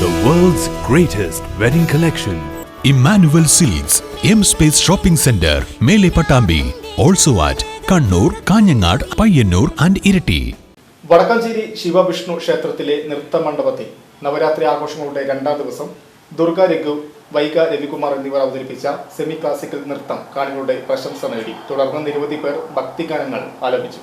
greatest wedding collection. Emmanuel Seeds, M Space Shopping Center, Mele Patambi, also at Kannur Kanhangad Payyanur and Iritty Vadakkanchery Sivavishnu ക്ഷേത്രത്തിലെ നൃത്തമണ്ഡപത്തിൽ നവരാത്രി ആഘോഷങ്ങളുടെ രണ്ടാം ദിവസം ദുർഗ രഘു വൈഗ രവികുമാർ എന്നിവർ അവതരിപ്പിച്ച semi classical നൃത്തം കാണികളുടെ പ്രശംസ നേടി. തുടർന്ന് നിരവധി പേർ ഭക്തിഗാനങ്ങൾ ആലപിച്ചു.